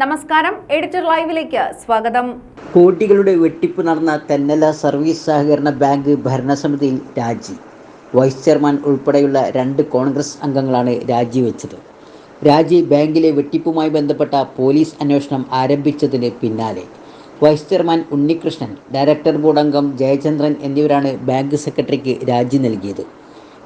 നമസ്കാരം എഡിറ്റർ ലൈവിലേക്ക് സ്വാഗതം. കോട്ടികളുടെ വെട്ടിപ്പ് നടന്ന തെന്നല സർവീസ് സഹകരണ ബാങ്ക് ഭരണസമിതിയിൽ രാജി. വൈസ് ചെയർമാൻ ഉൾപ്പെടെയുള്ള രണ്ട് കോൺഗ്രസ് അംഗങ്ങളാണ് രാജിവെച്ചത് രാജി ബാങ്കിലെ വെട്ടിപ്പുമായി ബന്ധപ്പെട്ട പോലീസ് അന്വേഷണം ആരംഭിച്ചതിന് പിന്നാലെ. Vice chairman Unnikrishnan director board അംഗം ജയചന്ദ്രൻ എന്നിവരാണ് ബാങ്ക് സെക്രട്ടറിക്ക് രാജി നൽകിയത്.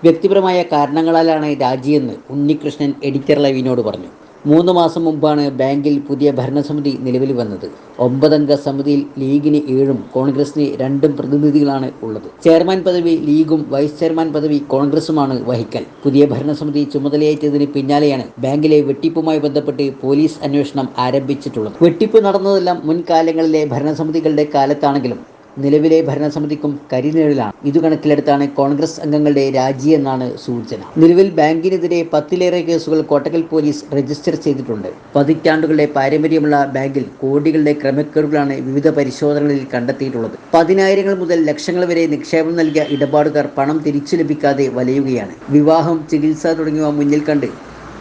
വ്യക്തിപരമായ കാരണങ്ങളാലാണ് രാജിയെന്ന് ഉണ്ണികൃഷ്ണൻ എഡിറ്റർ ലൈവിനോട് പറഞ്ഞു. മൂന്ന് മാസം മുമ്പാണ് ബാങ്കിൽ പുതിയ ഭരണസമിതി നിലവിൽ വന്നത്. ഒമ്പതംഗ സമിതിയിൽ ലീഗിന് ഏഴും കോൺഗ്രസിന് രണ്ടും പ്രതിനിധികളാണ് ഉള്ളത്. ചെയർമാൻ പദവി ലീഗും വൈസ് ചെയർമാൻ പദവി കോൺഗ്രസുമാണ് വഹിക്കൽ. പുതിയ ഭരണസമിതി ചുമതലയേറ്റതിന് പിന്നാലെയാണ് ബാങ്കിലെ വെട്ടിപ്പുമായി ബന്ധപ്പെട്ട് പോലീസ് അന്വേഷണം ആരംഭിച്ചിട്ടുള്ളത്. വെട്ടിപ്പ് നടന്നതെല്ലാം മുൻകാലങ്ങളിലെ ഭരണസമിതികളുടെ കാലത്താണെങ്കിലും നിലവിലെ ഭരണസമിതിക്കും കരിനിഴലാണ് ഇതു കണക്കിലെടുത്താണ് കോൺഗ്രസ് അംഗങ്ങളുടെ രാജിയെന്നാണ് സൂചന. നിലവിൽ ബാങ്കിനെതിരെ പത്തിലേറെ കേസുകൾ കോട്ടക്കൽ പോലീസ് രജിസ്റ്റർ ചെയ്തിട്ടുണ്ട്. പതിറ്റാണ്ടുകളുടെ പാരമ്പര്യമുള്ള ബാങ്കിൽ കോടികളുടെ ക്രമക്കേടുകളാണ് വിവിധ പരിശോധനകളിൽ കണ്ടെത്തിയിട്ടുള്ളത്. പതിനായിരങ്ങൾ മുതൽ ലക്ഷങ്ങൾ വരെ നിക്ഷേപം നൽകിയ ഇടപാടുകാർ പണം തിരിച്ചു ലഭിക്കാതെ വലയുകയാണ്. വിവാഹം ചികിത്സ തുടങ്ങിയവ മുന്നിൽ കണ്ട്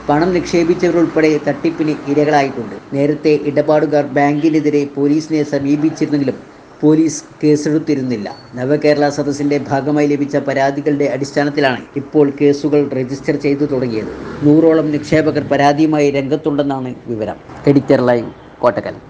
പണം നിക്ഷേപിച്ചവരുൾപ്പെടെ തട്ടിപ്പിന് ഇരകളായിട്ടുണ്ട്. നേരത്തെ ഇടപാടുകാർ ബാങ്കിനെതിരെ പോലീസിനെ സമീപിച്ചിരുന്നെങ്കിലും പോലീസ് കേസെടുത്തിരുന്നില്ല. നവകേരള സദസ്സിന്റെ ഭാഗമായി ലഭിച്ച പരാതികളുടെ അടിസ്ഥാനത്തിലാണ് ഇപ്പോൾ കേസുകൾ രജിസ്റ്റർ ചെയ്തു തുടങ്ങിയത്. നൂറോളം നിക്ഷേപകർ പരാതിയുമായി രംഗത്തുണ്ടെന്നാണ് വിവരം. Editor live Kottakkal.